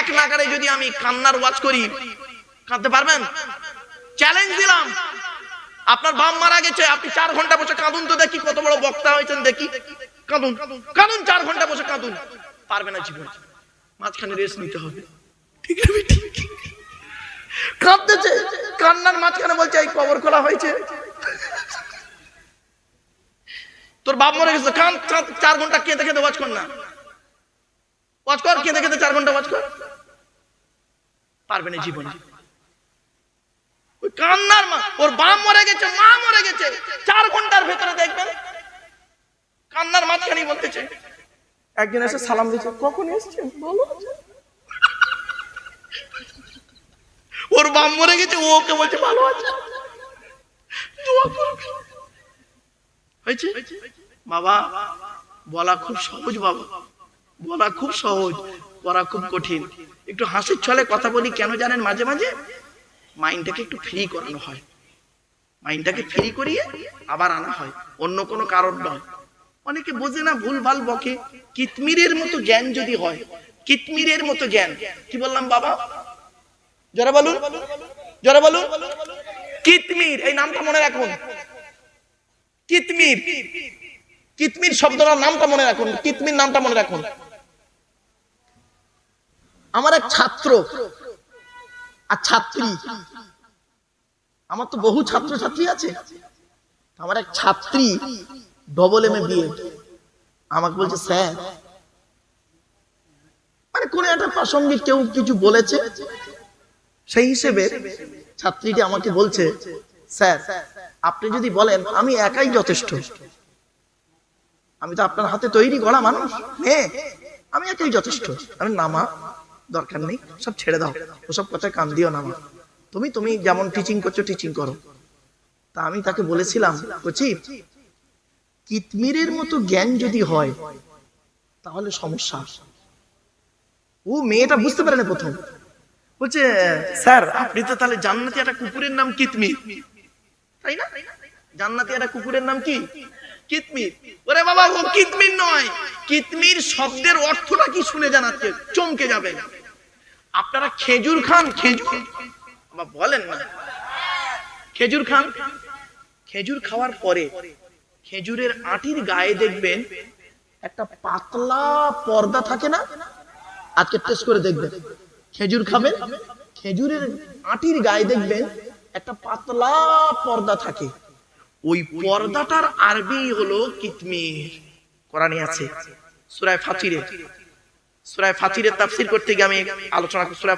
এক নাগারে যদি আমি কান্নার ওয়াজ করি, কাঁদতে পারবেন? চ্যালেঞ্জ দিলাম। আপনার বাম মারা গেছে, আপনি চার ঘণ্টা বসে কাঁদুন তো দেখি কত বড় বক্তা হয়েছেন দেখি। কাঁদুন কাঁদুন, চার ঘণ্টা বসে কাঁদুন। পারবে না জীবন। মাঝখানে রেস্ট নিতে হবে। ঠিক আছে ঠিক কাঁদতেছে, কান্নার মাঝখানে বলছে, এই কবর খোলা হয়েছে। তোর বাপ মরে গেছে কান চার ঘণ্টা কেঁদে কেঁদে ওয়াজ কর না। ওয়াজ কর কেঁদে কেঁদে চার ঘণ্টা ওয়াজ কর। পারবে না জীবনে। ওই কান্নার মা ওর বাপ মরে গেছে, মা মরে গেছে। চার ঘণ্টার ভেতরে দেখবেন, কান্নার মাঝখানেই বলতেছে একদিন এসে সালাম দিচ্ছে, কখন এসছেন? বলো। ওর বাপ মরে গেছে, ও ওকে বলছে, ভালো আছে? হয়েছে? বাবা, বলা খুব সহজ বাবা। বলা খুব সহজ। করা খুব কঠিন। একটু হাসির ছলে কথা বলি, কেন জানেন মাঝে মাঝে? মাইন্ডটাকে একটু ফ্রি করানো হয়। মাইন্ডটাকে ফ্রি করিয়ে আবার আনা হয়। অন্য কোনো কারণ নয়। অনেকে বোঝে না ভুল ভালো বকে। কিতমিরের মতো জ্ঞান যদি হয়, কিতমিরের মতো জ্ঞান। কি বললাম বাবা? যারা বলুন। যারা বলুন। কিতমির, এই নামটা মনে রাখুন। কিতমির। কিতমির শব্দটার নামটা মনে রাখুন। কিতমির নামটা মনে রাখুন। আমার এক ছাত্র, আর ছাত্রী। আমার তো বহু ছাত্র ছাত্রী আছে। আমার এক ছাত্রী ডবল এম এ বিএড আমাকে বলছে, স্যার মানে কোন একটা প্রাসঙ্গিক কেউ কিছু বলেছে? সেই হিসেবে ছাত্রীটি আমাকে বলছে, স্যার, আপনি যদি বলেন, আমি একাই যথেষ্ট। আমি তো আপনার হাতে তৈরি গড়া মানুষ, মেয়ে, আমি একাই যথেষ্ট। আমি নামা দরকার নেই, সব ছেড়ে দাও, ওসব কথায় কান দিও নামা তুমি তুমি যেমন টিচিং করছ টিচিং করো। তা আমি তাকে বলেছিলাম, কচি, কিতমিরের মতো জ্ঞান যদি হয়, তাহলে সমস্যা। ও মেয়েটা বুঝতে পারে না প্রথম। বলছে, স্যার, আপনি তো তাহলে জান্নাতি একটা কুকুরের নাম কিতমির। তাই না? জান্নাতি একটা কুকুরের নাম কি? কিতমির। ওরে বাবা, ও কিতমির নয়। কিতমির শব্দের অর্থটা কি শুনে জানাচ্ছে? চমকে যাবে। আপনারা খেজুর খান, খেজুর। বলেন না। খেজুর খান। খেজুর খাওয়ার পরে খেজুরের আটির গায়ে দেখবেন একটা পাতলা পর্দা থাকে না? আজকে টেস্ট করে দেখবেন। খেজুর খাবেন, খেজুরের আটির গায়ে দেখবেন একটা পাতলা পর্দা থাকে। ওই পর্দাটার আরবি হলো কিতমির কোরআনে আছে। সুরায় ফাতিরে। সুরায় ফাতিরের তাফসীর করতে গিয়ে আমি আলোচনা সূরা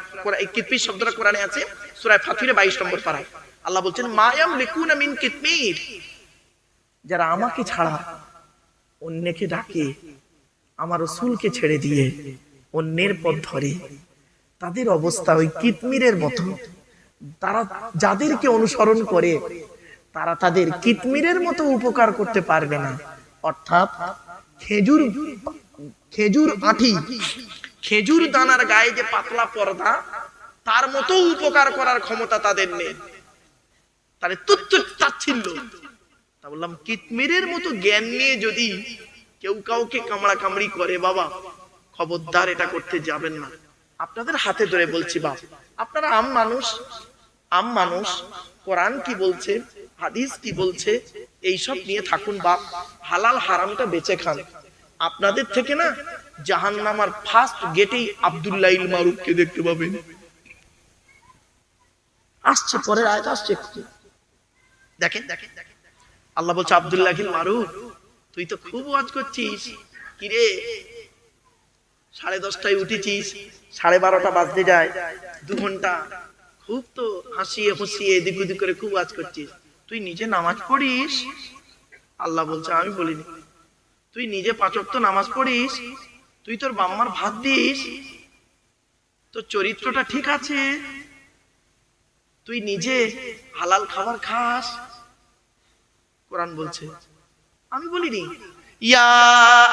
কিতমির শব্দটা কোরআনে আছে। সুরায় ফাতিরে 22 নম্বর পারায় আল্লাহ বলছেন মায়াম লিকুনা মিন কিতমির। যারা আমাকে ছাড়া অন্যকে ডাকে, আমার রসুলকে ছেড়ে দিয়ে অন্যের পথ ধরে, তাদের অবস্থা ওই কিতমিরের মতো। তারা যাদেরকে অনুসরণ করে, তারা তাদের কিতমিরের মতো উপকার করতে পারবে না। অর্থাৎ খেজুর খেজুর আঠি। খেজুর দানার গায়ে যে পাতলা পর্দা, তার মতো উপকার করার ক্ষমতা তাদের নেই। তাহলে তা বললাম, কিতমিরের মতো জ্ঞান নিয়ে যদি কেউ কাউকে কামড়া কামড়ি করে, বাবা, খবরদার এটা করতে যাবেন না। আপনাদের হাতে ধরে বলছি, বাপ, আপনারা আম মানুষ আম মানুষ, কোরআন কি বলছে, হাদিস কি বলছে এইসব নিয়ে থাকুন বাপ। হালাল হারামটা বেঁচে খান। আপনাদের থেকে না জাহান্নামার ফার্স্ট গেটেই আব্দুল্লাহ ইল মারুফকে দেখতে পাবেন। আসছে, পরের আয়াত আসছে দেখেন দেখেন আল্লাহ বলছে, আব্দুল্লাহ মারুফ, তুই তো খুব ওয়াজ করছিস। কিরে সাড়ে দশটায় উঠেছিস, সাড়ে বারোটা বাজতে যায়, দু ঘণ্টা। খুব তো হাসিয়ে হুসিয়ে এদিক করে খুব ওয়াজ করছিস। তুই নিজে নামাজ পড়িস? আল্লাহ বলছে, আমি বলিনি। তুই নিজে পাচক তো নামাজ পড়িস, তুই তোর বাম্মার ভাত দিস, তোর চরিত্রটা ঠিক আছে, তুই নিজে হালাল খাবার খাস। কোরআন বলছে, আমি বলিনি। ইয়া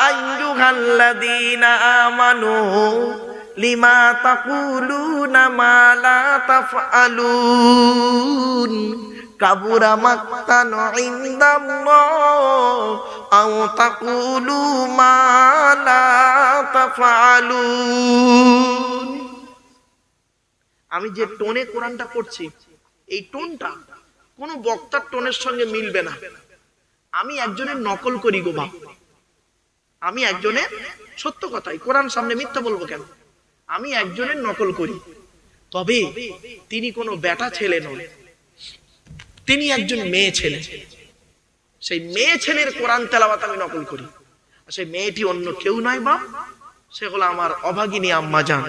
আইয়ুহাল্লাযীনা আমানু লিমা তাকুলুনা মা তাফআলুন আমি যে টোনে কোরআনটা পড়ছি, এই টোনটা কোনো বক্তার টোনের সঙ্গে মিলবে না। আমি একজনের নকল করি গো বাপ। আমি একজনের সত্য কথাই, কোরআন সামনে মিথ্যা বলব কেন? আমি একজনের নকল করি। তবে তিনি কোনো বেটা ছেলে নন তিনি একজন মেয়ে ছেলে। সেই মেয়ে ছেলের কোরআন তেলাওয়াত আমি নকল করি। সেই মেয়েটি অন্য কেউ নয় বা সে হলো আমার অভাগিনী আম্মা জান।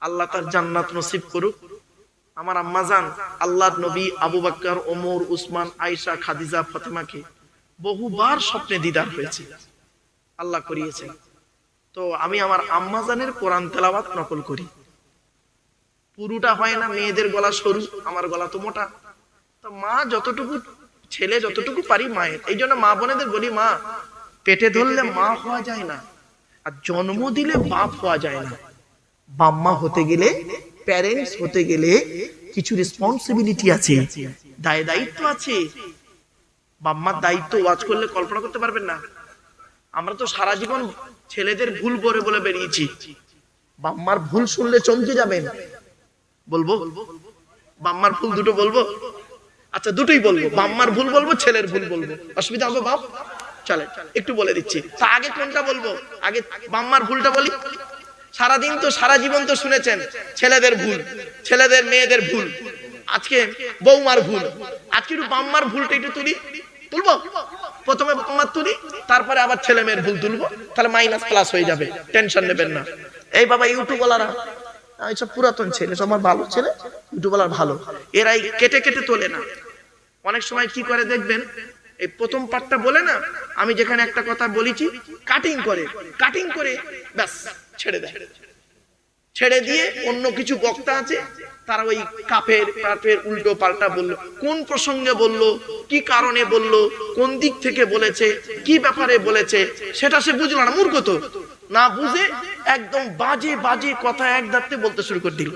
আল্লাহ তার জান্নাত নসিব করুক। আমার আম্মা জান, আল্লাহর নবী আবু বাক্কর ওমর, উসমান, আয়েশা, খাদিজা, ফাতেমাকে বহুবার স্বপ্নে দিদার হয়েছে। আল্লাহ করিয়েছেন। তো আমি আমার আম্মা জানের কোরআন তেলাওয়াত নকল করি। পুরুটা হয় না, মেয়েদের গলা সরু, আমার গলা তো মোটা। মা যতটুকু ছেলে যতটুকু পারি মায়ের। এই জন্য মা বোনেদের বলি, মা, পেটে ধরলে মা হওয়া যায় না আর জন্ম দিলে বাপ হওয়া যায় না। বাম্মা হতে গেলে প্যারেন্টস হতে গেলে কিছু রেসপন্সিবিলিটি আছে, দায় দায়িত্ব আছে। বাম্মার দায়িত্ব ওয়াজ করলে কল্পনা করতে পারবেন না। আমরা তো সারা জীবন ছেলেদের ভুল করে বলে বেরিয়েছি। বাম্মার ভুল শুনলে চমকে যাবেন। বলব? বাম্মার ভুল দুটো বলব? আচ্ছা দুটোই বলব। বাম্মার ভুল বলব, ছেলের ভুল বলব। অসুবিধা হবে, বাপ? চলে একটু বলে দিচ্ছি। তা আগে কোনটা বলব? আগে বাম্মার ভুলটা বলি। সারাদিন তো, সারা জীবন তো শুনেছেন, ছেলেদের ভুল, ছেলেদের মেয়েদের ভুল। আজকে বৌমার ভুল। আজকে একটু বাম্মার ভুলটা একটু তুলি। তুলবো? প্রথমে বাম্মার তুলি, তারপরে আবার ছেলে মেয়ের ভুল তুলবো। তাহলে মাইনাস প্লাস হয়ে যাবে। টেনশন নেবেন না। এই বাবা, ইউটিউবওয়ালারা এইসব পুরাতন ছেলে আমার ভালো ছেলে ইউটিউবওয়ালার ভালো। এরাই কেটে কেটে তোলে না। অনেক সময় কি করে দেখবেন, এই প্রথম পার্টটা বলে না, আমি যেখানে একটা কথা বলেছি কাটিং করে কাটিং করে, ব্যাস, ছেড়ে দেয়। ছেড়ে দিয়ে অন্য কিছু বক্তা আছে, তারা ওই কাপের কাপের উল্টো পাল্টা বলল। কোন প্রসঙ্গে বলল, কি কারণে বলল, কোন দিক থেকে বলেছে, কি ব্যাপারে বলেছে, সেটা সে বুঝলো না, মূর্খ তো। না বুঝে একদম বাজে বাজে কথা এক দাঁতে বলতে শুরু করে দিল।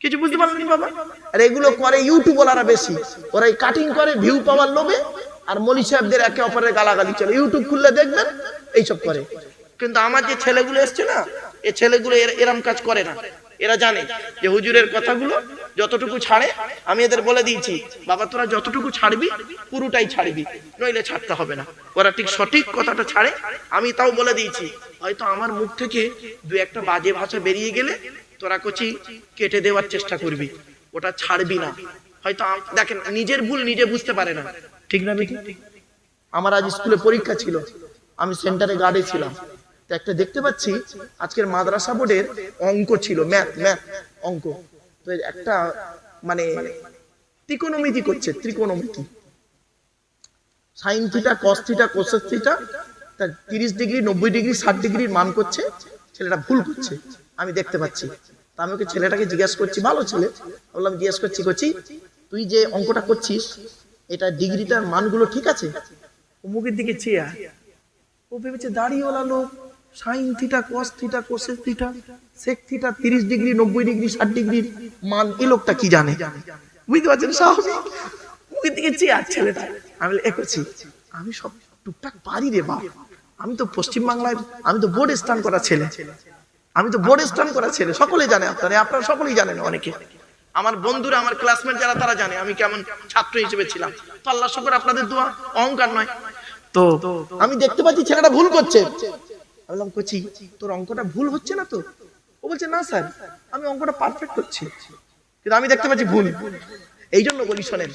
কিছু বুঝতে পারলেন বাবা? আর এগুলো করে ইউটিউব ইউটিউবওয়ালারা বেশি। ওরা কাটিং করে ভিউ পাওয়ার লোভে আর মলি সাহেবদের একে অপরের গালাগালি চলে। ইউটিউব খুললে দেখবেন এইসব করে। কিন্তু আমার যে ছেলেগুলো এসছে না, এ ছেলেগুলো এর- এরম কাজ করে না। এরা জানে যে হুজুরের কথাগুলো যতটুকু ছাড়ে, আমি এদের বলে দিয়েছি, বাবা, তোরা যতটুকু ছাড়বি, পুরোটাই ছাড়বি, নইলে ছাড়তে হবে না। ওরা ঠিক সঠিক কথাটা ছাড়ে, আমি তাও বলে দিয়েছি, হয়তো আমার মুখ থেকে দু একটা বাজে ভাষা বেরিয়ে গেলে তোরা কচি কেটে দেওয়ার চেষ্টা করবি, ওটা ছাড়বি না। হয়তো দেখেন, নিজের ভুল নিজে বুঝতে পারে না। ঠিক না বেটি আমার আজ স্কুলে পরীক্ষা ছিল, আমি সেন্টারে গার্ডে ছিলাম। একটা দেখতে পাচ্ছি, আজকের মাদ্রাসা বোর্ডের অঙ্ক ছিল, ম্যাথ ম্যাথ, অঙ্ক। একটা মানে ত্রিকোণমিতি করছে। ত্রিকোণমিতি। Sine theta cos theta cosec theta তার তিরিশ ডিগ্রি, নব্বই ডিগ্রি, ষাট ডিগ্রির মান করছে। ছেলেটা ভুল করছে। আমি দেখতে পাচ্ছি। তা আমি ওকে ছেলেটাকে জিজ্ঞেস করছি, ভালো ছেলে? বললাম, জিজ্ঞেস করছি করছি তুই যে অঙ্কটা করছিস, এটা ডিগ্রিটার মানগুলো ঠিক আছে? মুখের দিকে চেয়ে ও ভেবেছে দাড়িওয়ালা লোক। Sine theta cos theta cosec theta sec theta, তিরিশ ডিগ্রি, নব্বই ডিগ্রি, ষাট ডিগ্রির মান এই লোকটা কি জানে? বুঝতে পারছেন স্বাভাবিক? মুখের দিকে চেয়ে আর ছেলেটা। আমি এ আমি সব টুকটাক পারি রে বাপ। আমি তো পশ্চিম বাংলায় আমি তো বোর্ড স্টান করা ছেলে। আমি তো বোর্ড স্টান করা ছেলে। সকলে জানে আপনারা আপনারা সকলেই জানেন অনেকে। আমার বন্ধুরা, আমার ক্লাসমেট যারা, তারা জানে। আমি কেমন ছাত্র হিসেবে ছিলাম। তো আল্লাহ শুকর, আপনাদের দোয়া অহংকার নয়। তো আমি দেখতে পাচ্ছি ছেলেটা ভুল করছে। আমি বললাম করছি তোর অঙ্কটা ভুল হচ্ছে না তো? ও বলছে, না স্যার, আমি অঙ্কটা পারফেক্ট করছি। কিন্তু আমি দেখতে পাচ্ছি ভুল। এই জন্য বলি, শোনেন,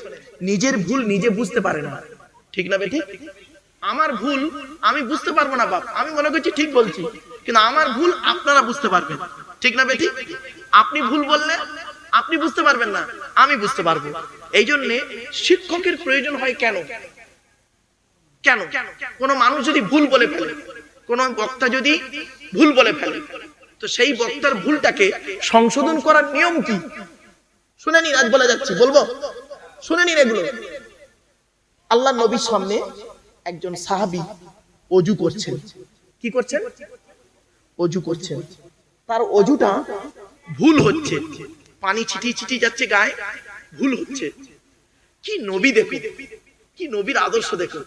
নিজের ভুল নিজে বুঝতে পারে না। ঠিক না বেঠিক আমার ভুল আমি বুঝতে পারব না, বাপ। আমি মনে করছি ঠিক বলছি, কিন্তু আমার ভুল আপনারা বুঝতে পারবেন। ঠিক না বেঠিক আপনি ভুল বললে আপনি বুঝতে পারবেন না, আমি বুঝতে পারব। এই জন্যে শিক্ষকের প্রয়োজন হয় কেন? কেন? কোন মানুষ যদি ভুল বলে ফেলে কোন বক্তা যদি ভুল বলে ফেলে, তো সেই বক্তার ভুলটাকে সংশোধন করার নিয়ম কি? শুনে নিন, আজ বলে যাচ্ছি, বলব? শুনে নিন এগুলো। আল্লাহ নবীর সামনে একজন সাহাবি অজু করছেন। কি করছেন? অজু করছেন। তার অজুটা ভুল হচ্ছে। পানি ছিটিয়ে ছিটিয়ে যাচ্ছে গায়ে, ভুল হচ্ছে। কি নবী দেখো কি নবীর আদর্শ দেখো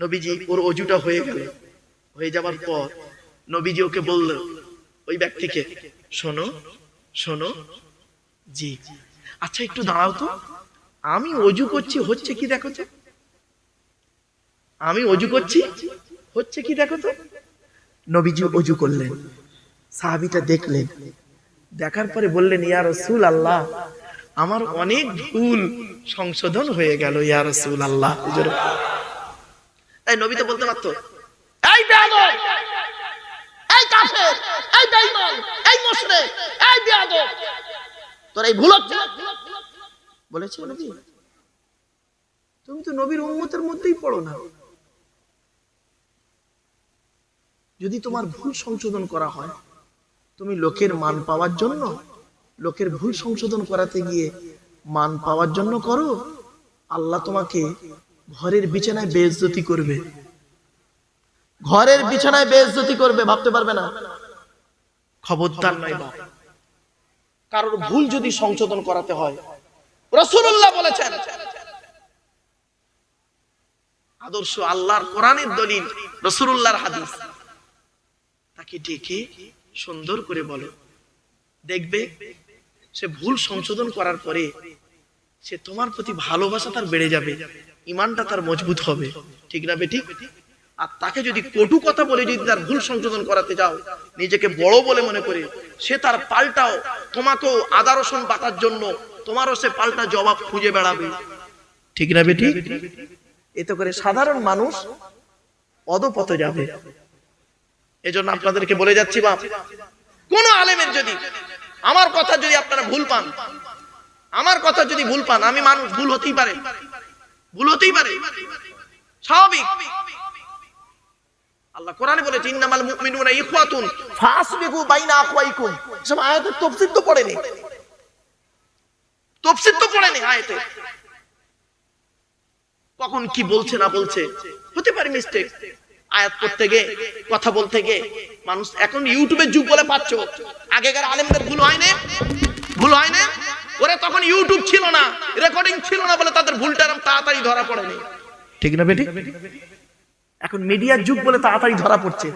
নবীজি, ওর অজুটা হয়ে গেল। হয়ে যাবার পর নবীজি ওকে বলল, ওই ব্যক্তিকে, শোনো শোনো, জি আচ্ছা একটু দাঁড়াও তো। আমি অজু করছি, হচ্ছে কি দেখো তো? আমি অজু করছি, হচ্ছে কি দেখো তো? নবীজি অজু করলেন। সাহাবিটা দেখলেন। দেখার পরে বললেন, ইয়া রসুল আল্লাহ আমার অনেক ভুল সংশোধন হয়ে গেল, ইয়া রসুল আল্লাহ নবী তো বলতে পারতো এই বেয়াদব, এই কাফের, এই বেঈমান, এই মুশরিক, এই বেয়াদব। তোর এই ভুল বলেছে নবী তুমি তো নবীর উম্মতের মধ্যেই পড়ো না। যদি তোমার ভুল সংশোধন করা হয়, তুমি লোকের মান পাওয়ার জন্য, লোকের ভুল সংশোধন করাতে গিয়ে মান পাওয়ার জন্য করো। আল্লাহ তোমাকে ঘরের বিছানায় বেইজ্জতি করবে। ঘরের বিছানায় বেইজ্জতি করবে, ভাবতে পারবে না। খবরদার নয় বাপ। কারোর ভুল যদি সংশোধন করাতে হয় রসুল্লাহ বলেছেন, আদর্শ আল্লাহর কোরআনের দলিল রসুল্লাহর হাদিস। তাকে ডেকে সুন্দর করে বলো, দেখবে সে ভুল সংশোধন করার পরে সে তোমার প্রতি ভালোবাসা তার বেড়ে যাবে, ইমানটা তার মজবুত হবে। ঠিক না বেটি আর তাকে যদি কটু কথা বলে যদি তার ভুল সংশোধন করাতে যাও, নিজেকে বড় বলে মনে করে, সে তার পাল্টাও, তোমাকেও আদারসন বাতার জন্য তোমারও সে পাল্টা জবাব খুঁজে বেড়াবে। ঠিক না বেটি? এতে করে সাধারণ মানুষ অদপথে যাবে। এজন্য আপনাদেরকে বলে যাচ্ছি বাপ, কোন আলেমের যদি আমার কথা যদি আপনারা ভুল পান, আমার কথা যদি ভুল পান, আমি মানুষ, ভুল হতেই পারে। ভুল হতেই পারে। স্বাভাবিক। আল্লাহ কোরআনে ইন্নামাল মুমিনুনা ইখওয়াতুন বাইনা আখওয়াইকুম। সব তাফসীর তো পড়েনি। তাফসীর তো পড়েনি আয়াতে। কখন কি বলছে না বলছে, হতে পারে মিস্টেক আয়াত পড়তে গিয়ে, কথা বলতে গিয়ে, মানুষ এখন ইউটিউবের যুগ বলে পাচ্ছ। আগেকার আলেমদের ভুল হয় না ভুল হয় না ওরে তখন ইউটিউব ছিল না রেকর্ডিং ছিল না বলে তাদের ভুলটা তাড়াতাড়ি ধরা পড়েনি। ঠিক না বেটি? এখন মিডিয়ার যুগ বলে তাড়াতাড়ি ধরা পড়ছে।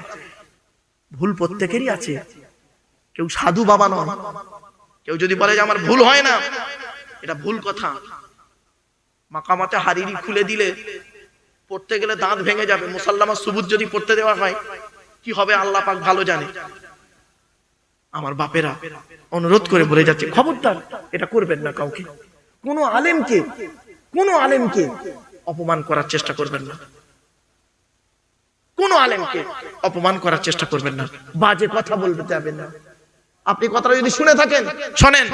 ভুল প্রত্যেকেরই আছে। কেউ সাধু বাবা নয় কেউ যদি বলে যে আমার ভুল হয় না, এটা ভুল কথা। মাকামাতে হারিরি খুলে দিলে পড়তে গেলে দাঁত ভেঙে যাবে। মুসাল্লামা সুবুত যদি পড়তে দেওয়া হয়, কি হবে আল্লাহ পাক ভালো জানে। আমার বাপেরা অনুরোধ করে বলে যাচ্ছে, খবরদার, এটা করবেন না কাউকে। কোনো আলেমকে কোনো আলেমকে অপমান করার চেষ্টা করবেন না। কোন আলেমকে অপমান করার চেষ্টা করবেন না। বাজে কথা বলতে যাবেন না। আপনি কথাটা যদি শুনে থাকেন, শোনেন,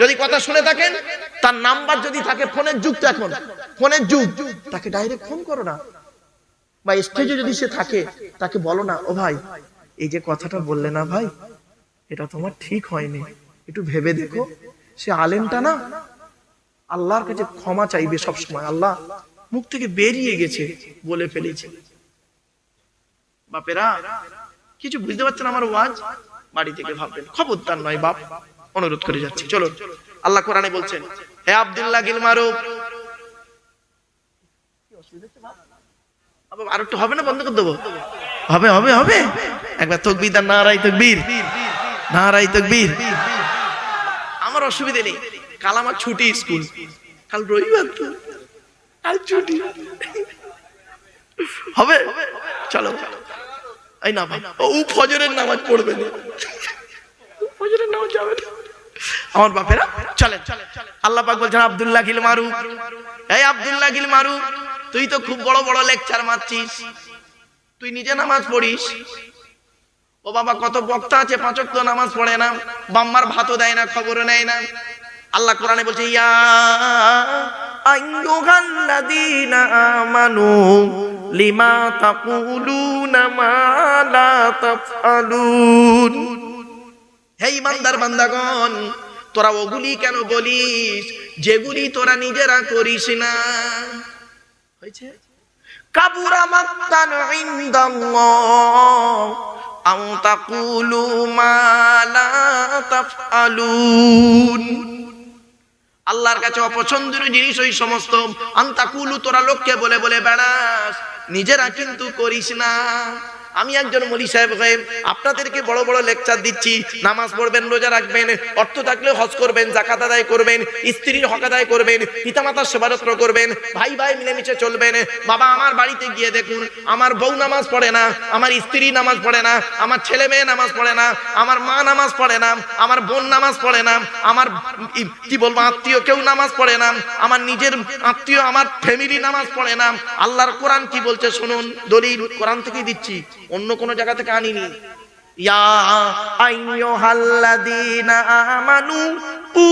যদি কথা শুনে থাকেন, তার নাম্বার যদি থাকে ফোনের যুগ তো এখন। ফোনের যুগ। তাকে ডাইরেক্ট ফোন করো না। বা স্টেজে যদি সে থাকে, তাকে বলো না, ও ভাই, এই যে কথাটা বললে না ভাই, এটা তোমার ঠিক হয়নি। একটু ভেবে দেখো। সে আলেমটা না, আল্লাহর কাছে ক্ষমা চাইবে সব সময় আল্লাহ মুখ থেকে বেরিয়ে গেছে বলে ফেলেছে। বাপেরা, কিছু বুঝতে পারছেন আমার ওয়াজ? বাড়ি থেকে ভাববেন খবরদার নয় বাপ, অনুরোধ করে যাচ্ছি চলো আল্লাহ কোরআনে বলছেন, হে আব্দুল্লাহ গিল মারুফ। আবার আর একটু হবে না, বন্ধ করে দেবো? হবে হবে হবে। একবার তকবির আর নারাই তকবীর। নারাই তকবীর। আমার অসুবিধে নেই। কাল আমার ছুটি স্কুল। কাল রবিবার তো। কাল ছুটি। হবে? চলো। এই না ও ফজরের নামাজ পড়বে না। ফজরের নামাজ যাবে না। আমার বাপেরা চলেন। আল্লাহ পাক বলছেন আব্দুল্লাহ গিল মারু। এই আব্দুল্লাহ গিল মারু তুই তো খুব বড় বড় লেকচার মারছিস। তুই নিজে নামাজ পড়িস। ও বাবা কত বক্তা আছে পাঁচক তো নামাজ পড়ে না। বাম্মার ভাতও দেয় না খবরও নেয় না। আল্লাহ কোরআনে বলছে ইয়া তোরা ওগুলি কেন বলিস? যেগুলি তোরা নিজেরা করিস না। হয়েছে? কাবুরা মাক্তান ইনদাল্লাহ তাকুলু মা লা তাফআলুন। আল্লাহর কাছে অপছন্দের জিনিস ওই সমস্ত। আন্তাকুলু তোরা লোককে বলে বলে বেড়াস। নিজেরা কিন্তু করিস না। আমি একজন মলি সাহেব হয়ে আপনাদেরকে বড় বড় লেকচার দিচ্ছি। নামাজ পড়বেন, রোজা রাখবেন, অর্থ থাকলে হজ করবেন জাকাত আদায় করবেন, স্ত্রীর হক আদায় করবেন, পিতামাতার সেবাযত্ন করবেন, ভাই ভাই মিলেমিশে চলবেন। বাবা আমার বাড়িতে গিয়ে দেখুন, আমার বউ নামাজ পড়ে না, আমার স্ত্রী নামাজ পড়ে না, আমার ছেলে মেয়ে নামাজ পড়ে না, আমার মা নামাজ পড়ে না, আমার বোন নামাজ পড়ে না, আমার কি বলব, আত্মীয় কেউ নামাজ পড়ে না, আমার নিজের আত্মীয়, আমার ফ্যামিলি নামাজ পড়ে না। আল্লাহর কোরআন কি বলছে শুনুন, দলিল কোরআন থেকেই দিচ্ছি। অন্য কোনো জায়গা থেকে আনিনি ইয়া আইয়ুহাল্লাযীনা আমানু কু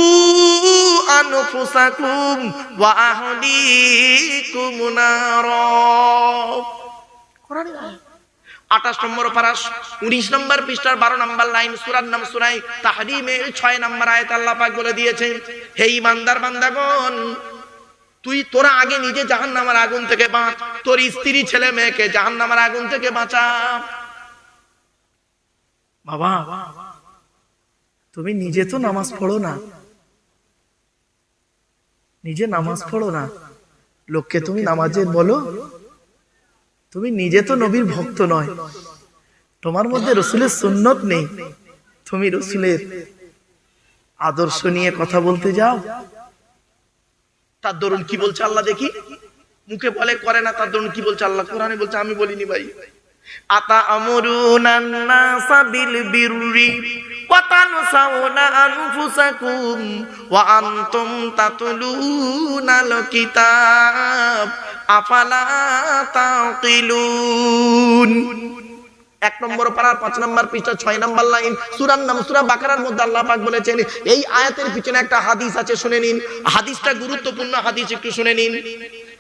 আনফুসাকুম ওয়া আহলিকুম নারা। আঠাশ নম্বর পারাস উনিশ নম্বর পৃষ্ঠার বারো নম্বর লাইন সুরার নাম সুরাই তাহরিমের ছয় নম্বর আয়ত আল্লাহ পাক বলে দিয়েছেন হে ইমানদার বান্দাগণ তুই তোরা আগে নিজে জাহান নামার আগুন থেকে বাঁচ। তোর স্ত্রী ছেলে মেয়েকে জাহান নামার আগুন থেকে বাঁচা। বাবা, তুমি নিজে তো নামাজ পড়ো না। নিজে নামাজ পড়ো না। লোককে তুমি নামাজের বলো। তুমি নিজে তো নবীর ভক্ত নয়। তোমার মধ্যে রসুলের সুন্নত নেই। তুমি রসুলের আদর্শ নিয়ে কথা বলতে যাও। তার দরুন কি বলছে আল্লাহ দেখি? মুখে বলে, করে না, তার দরুন কি বলছে আল্লাহ? কোরআনে বলছে, আমি বলিনি ভাই। আতা আমরুনান বিল বিররি আফালা এক নম্বর পাড়ার পাঁচ নম্বর পৃষ্ঠা ছয় নম্বর লাইন। সুরার নাম, সুরা বাকারার মধ্যে আল্লাহ পাক বলেছেন, এই আয়াতের পিছনে একটা হাদিস আছে, শুনে নিন। হাদিসটা গুরুত্বপূর্ণ হাদিস, একটু শুনে নিন।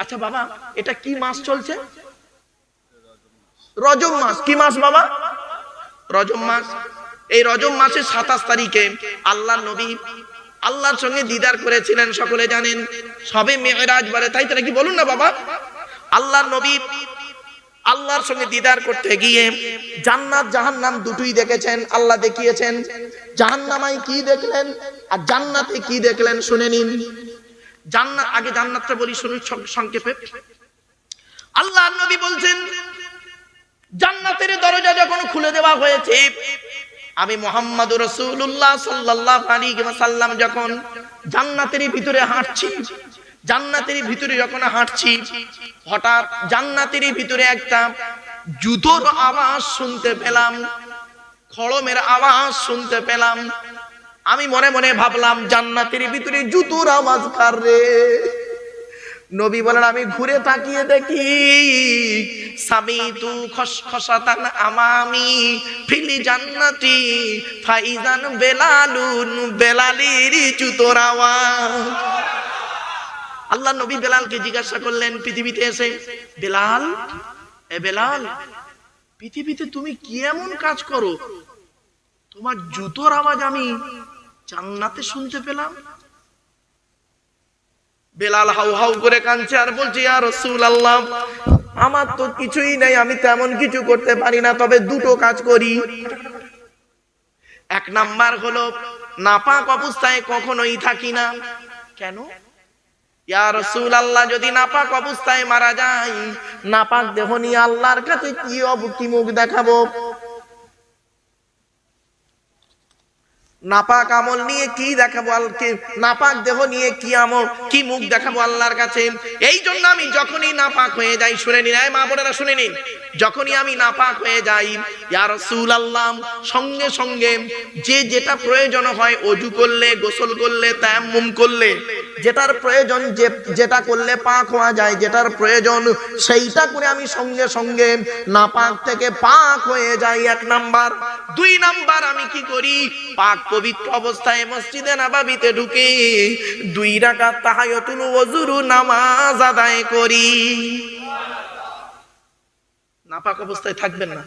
আচ্ছা বাবা, এটা কি মাস চলছে? রজব মাস। কি মাস বাবা? রজব মাস। এই রজব মাসের সাতাশ তারিখে আল্লাহ নবী আল্লাহর সঙ্গে দিদার করেছিলেন, সকলে জানেন। সবে মেয়েরাজ বারে, তাই তারা কি বলুন না বাবা? আল্লাহর নবী আল্লাহর সঙ্গে দিদার করতে গিয়ে জান্নাত জাহান্নাম দুটোই দেখেছেন, আল্লাহ দেখিয়েছেন। জাহান্নামাই কি দেখলেন আর জান্নাতে কি দেখলেন শুনে নিন। জান্নাত আগে জান্নাতটা বলি, শুনুন সংক্ষেপে। আল্লাহ নবী বলছেন, জান্নাতের দরজা যখন খুলে দেওয়া হয়েছে, আমি মোহাম্মদ রসুল্লাহ সাল্লাহ আলী সাল্লাম যখন জান্নাতের ভিতরে হাঁটছি জান্নাতের ভিতরে যখন হাঁটছি, হঠাৎ জান্নাতের ভিতরে একটা জুতোর আওয়াজ শুনতে পেলাম, খড়মের আওয়াজ শুনতে পেলাম। আমি মনে মনে ভাবলাম, জান্নাতের ভিতরে জুতোর আওয়াজ কার রে? নবী বলেন, আমি ঘুরে তাকিয়ে দেখি সামিতু খসখসাতান আমামি, ফিলি জান্নাতি ফাইজান বেলালুন বেলালির জুতোর আওয়াজ। আল্লাহ নবী বেলালকে জিজ্ঞাসা করলেন, পৃথিবীতে এসে? বেলাল? এ বেলাল, পৃথিবীতে তুমি কি এমন কাজ করো? তোমার জুতোর আওয়াজ আমি জান্নাতে শুনতে পেলাম। বেলাল হাউ হাউ করে কাঁদছে আর বলছে, ইয়া রাসূল আল্লাহ আমার তো কিছুই নেই, আমি তেমন কিছু করতে পারি না, তবে দুটো কাজ করি। এক নাম্বার হলো, নাপাক অবস্থায় কখনোই থাকি না। কেন? যদি নাপাক অবস্থায় মারা যায়, নাপাক দেহ নিয়ে আল্লাহর কাছে কি অব মুখ দেখাবো? নাপাক আমল নিয়ে কি দেখাবো আলকে নাপাক দেহ নিয়ে কি আমল কি মুখ দেখাবো আল্লাহর কাছে? এই জন্য আমি যখনই নাপাক হয়ে যাই, শুনে নিন মা বোনেরা শুনে নিন। যখনই আমি নাপাক হয়ে যাই, ইয়া রাসূলুল্লাহ, সঙ্গে সঙ্গে যে যেটা প্রয়োজন হয় অজু করলে, গোসল করলে, তায়াম্মুম করলে, যেটার প্রয়োজন যে, যেটা করলে পাক হওয়া যায়, যেটার প্রয়োজন সেইটা করে আমি সঙ্গে সঙ্গে নাপাক থেকে পাক হয়ে যাই এক নাম্বার। দুই নাম্বার আমি কি করি? পাক পবিত্র অবস্থায় মসজিদে নাবাবিতে ঢুকে, দুই রাকাত তাহায়াতুল ওযুরু নামাজ আদায় করি। নাপাক অবস্থায় থাকবেন না।